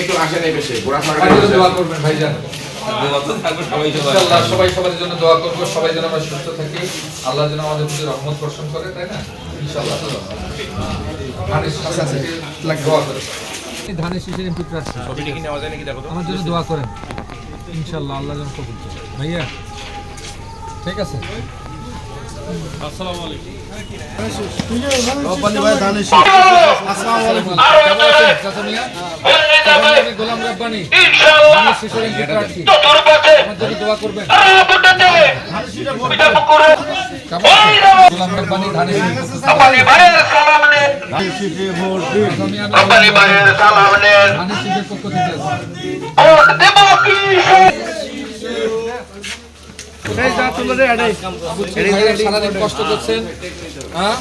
একটু আসেন এই পেশে গোড়া সবাই দোয়া করবেন ভাইজান। সবাই সবার জন্য দোয়া করব সবাই যেন আমরা সুস্থ থাকি। আল্লাহ যেন আমাদের প্রতি রহমত বর্ষণ করে তাই না? ইনশাআল্লাহ ধানের শীষের থেকে দোয়া করে। ধানের শীষের এমপি প্রার্থী ছবিটা কি নেওয়া যায় নাকি দেখো তো? আমার জন্য দোয়া করেন। ইনশাআল্লাহ আল্লাহ যেন কবুল করে। ভাইয়া ঠিক আছে? আসসালামু আলাইকুম। মিয়া, আমি গোলাম রব্বানি। দোয়া করবেন। গোলাম ধানের ভাইয়ের সালাম নেন ভাইয়ের সালাম নেন আছি ভোট দেব কি কষ্ট করছেন হ্যাঁ?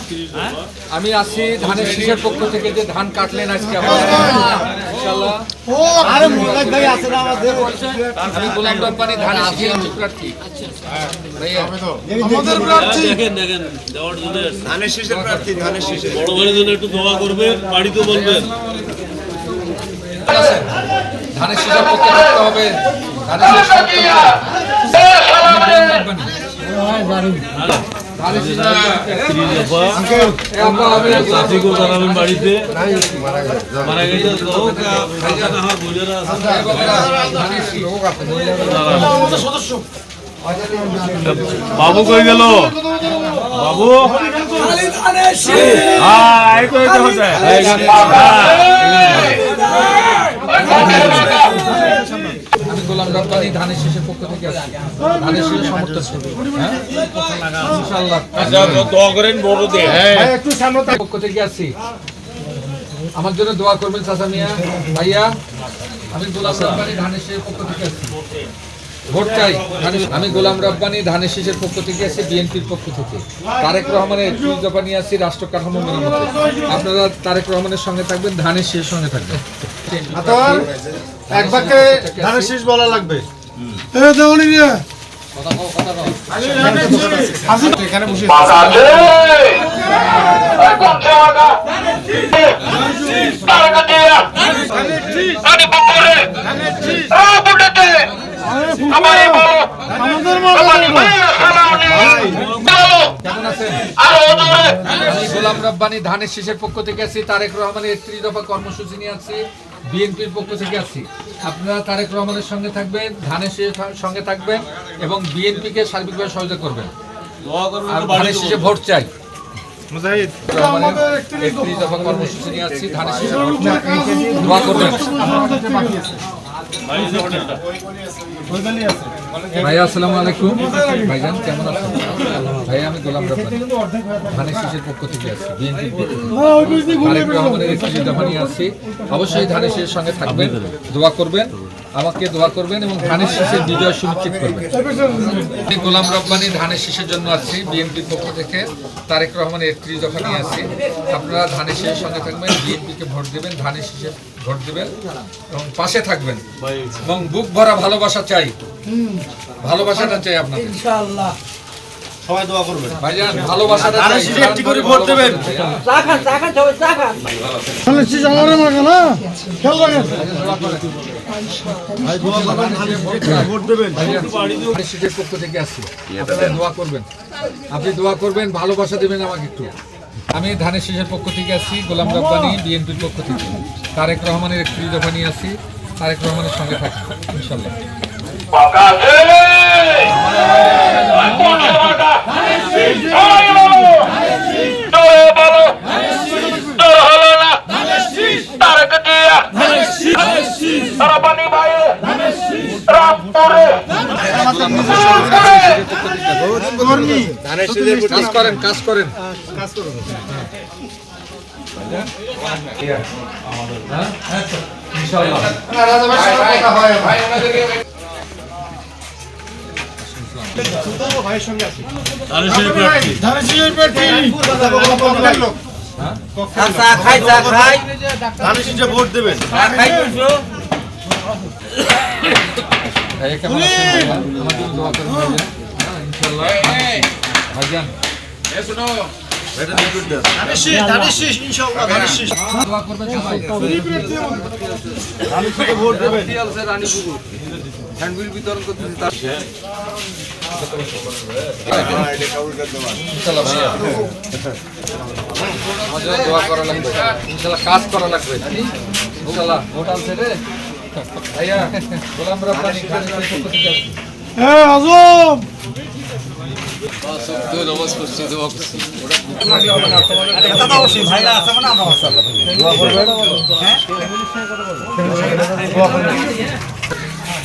আমি আছি ধানের শীষের পক্ষ থেকে যে ধান কাটলেন আজকে আপনারা। ইনশাআল্লাহ। আমি গোলাম রব্বানি ধানের শীষের প্রার্থী। জন্য ধানের শীষের প্রার্থী ধানের শীষের। বড় ভাইয়ের জন্য একটু দোয়া করবেন বাড়িতে বলবেন। ধানের শীষের পক্ষে থাকতে হবে। ধানের শীষ বাড়িতে। বাবু? কই গেল? বাবু হ্যাঁ এই তো এটা হচ্ছে আমি গোলাম রব্বানি ধানের শেষের পক্ষ থেকে আছি ধানের শেষের সমর্থক হ্যাঁ? ইনশাআল্লাহ। দোয়া করেন বড়দের পক্ষ থেকে আসছি। আমার জন্য দোয়া করবেন চাচা মিয়া। ভাইয়া আমি গোলাম রব্বানি ধানের শেষের পক্ষ থেকে আছি ভোট চাই। আমি গোলাম রব্বানি ধানের শীষের পক্ষ থেকে আছি বিএনপির পক্ষ থেকে। তারেক রহমানের একত্রিশ দফা নিয়ে আসছি রাষ্ট্র কাঠামো মেরামতে আপনারা তারেক রহমানের সঙ্গে থাকবেন ধানের শীষের সঙ্গে থাকবেন। এক বাক্যে ধানের শীষ বলা লাগবে। কথা কথা এখানে বসে বাজাতে এই কমছে আগা তারকা দিয়া আনি বকরে আ বুড়াতে আমারে বলো রব্বানি ভাইয়ের সালাম নেন বলো কেমন আছেন আরও জোরে আমি গোলাম রব্বানি ধানের শীষের পক্ষ থেকে আছি তারেক রহমানের একত্রিশ দফা কর্মসূচি নিয়ে আছি বিএনপির পক্ষ থেকে আছি। আপনারা তারেক রহমানের সঙ্গে থাকবেন ধানের শীষের সঙ্গে থাকবেন এবং বিএনপিকে সার্বিকভাবে সহযোগিতা করবেন। আর ধানের শীষে ভোট চাই। রহমানের একত্রিশ দফা কর্মসূচি নিয়ে আছি ধানের শীষে ভোট চাই। দোয়া করবেন। ভাইয়া আসসালামু আলাইকুম। ভাইজান কেমন আছেন? ভাইয়া আমি গোলাম রব্বানি। ধানের শীষের পক্ষ থেকে আছি বিএনপির পক্ষ থেকে। তারেক রহমানের নিয়ে আসছি। অবশ্যই ধানের শীষের সঙ্গে থাকবেন দোয়া করবেন আমাকে দোয়া করবেন এবং ধানের শীষের বিজয় সুনিশ্চিত করবেন। গোলাম রব্বানি ধানের শীষের জন্য আসছি বিএনপির পক্ষ থেকে। তারেক রহমানের একত্রিশ দফা নিয়ে আসছি। আপনারা ধানের শীষের সঙ্গে থাকবেন বিএনপিকে ভোট দেবেন ধানের শীষে ভোট দেবেন এবং পাশে থাকবেন। এবং বুক ভরা ভালোবাসা চাই। ভালোবাসাটা চাই আপনাদের। সবাই দোয়া করবে ভাইজান ভালোবাসাটা চাই। শীষে একটি করে ভোট দেবেন। ভাই দোয়া করবেন ধানের শীষে একটি করে ভোট দেবেন। ধানের পক্ষ থেকে আসছি। আপনারা দোয়া করবেন। আপনি দোয়া করবেন ভালোবাসা দেবেন আমাকে একটু। আমি ধানের শীষের পক্ষ থেকে আসছি গোলাম রব্বানি বিএনপির পক্ষ থেকে। তারেক রহমানের একত্রিশ দফা নিয়ে আসছি তারেক রহমানের সঙ্গে থাকি ইনশাল্লাহ বাগাতে। কমছে আগা সবাই বলো। জোরে বলো জোর হলো না। তারকা দিয়া রব্বানি ভাইয়ের রামপুরে। কর্মী কাজ করেন কাজ করেন হ্যাঁ? হ্যাঁ, ইনশাল্লাহ ভাইজান। হ্যান্ডবিল বিতরণ করতেছি দোয়া করা লাগবে ইনশাল্লাহ কাজ করা লাগবে ইনশাল্লাহ ভোট আনছে রে ভাইয়া গোলাম রব্বানি খানের পক্ষ থেকে আসছি।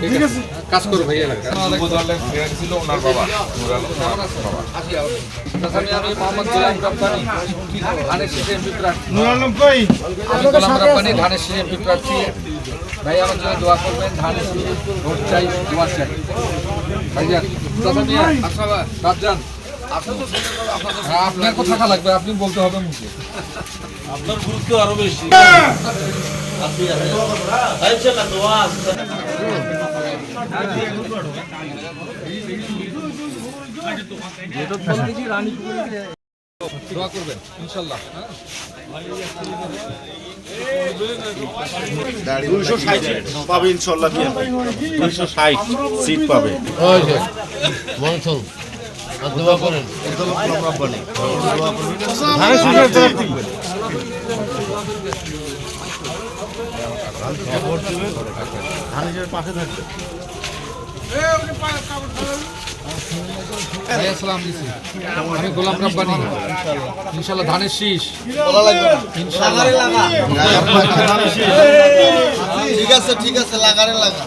ঠিক আছে। কাজ করো ভাইয়া ছিল ওনার বাবা। আমি মোহাম্মদ গোলাম রব্বানি। ধানের শীষে এমপি প্রার্থী আমি গোলাম রব্বানি ধানের শীষে এমপি প্রার্থী ভাই আমার জন্য দোয়া করবেন ধানের শীষে ভোট চাই দোয়া চাই। ভাইজান রাজ্জান আপনার কথা থাকা লাগবে আপনি বলতে হবে মুখে। আপনার গুরুত্ব আরও বেশি। দোয়া করবেন ইনশাল্লাহ হ্যাঁ? দুইশো ষাট পাবে ইনশাল্লাহ। দুইশো ষাট সিট পাবে। ধানের ধানের পাশে থাকবে। দিছি আমি গোলাম রব্বানি। ইনশাল্লাহ ধানের শীষ। ইনশাল্লাহ ঠিক আছে ঠিক আছে লাগারে লাগা।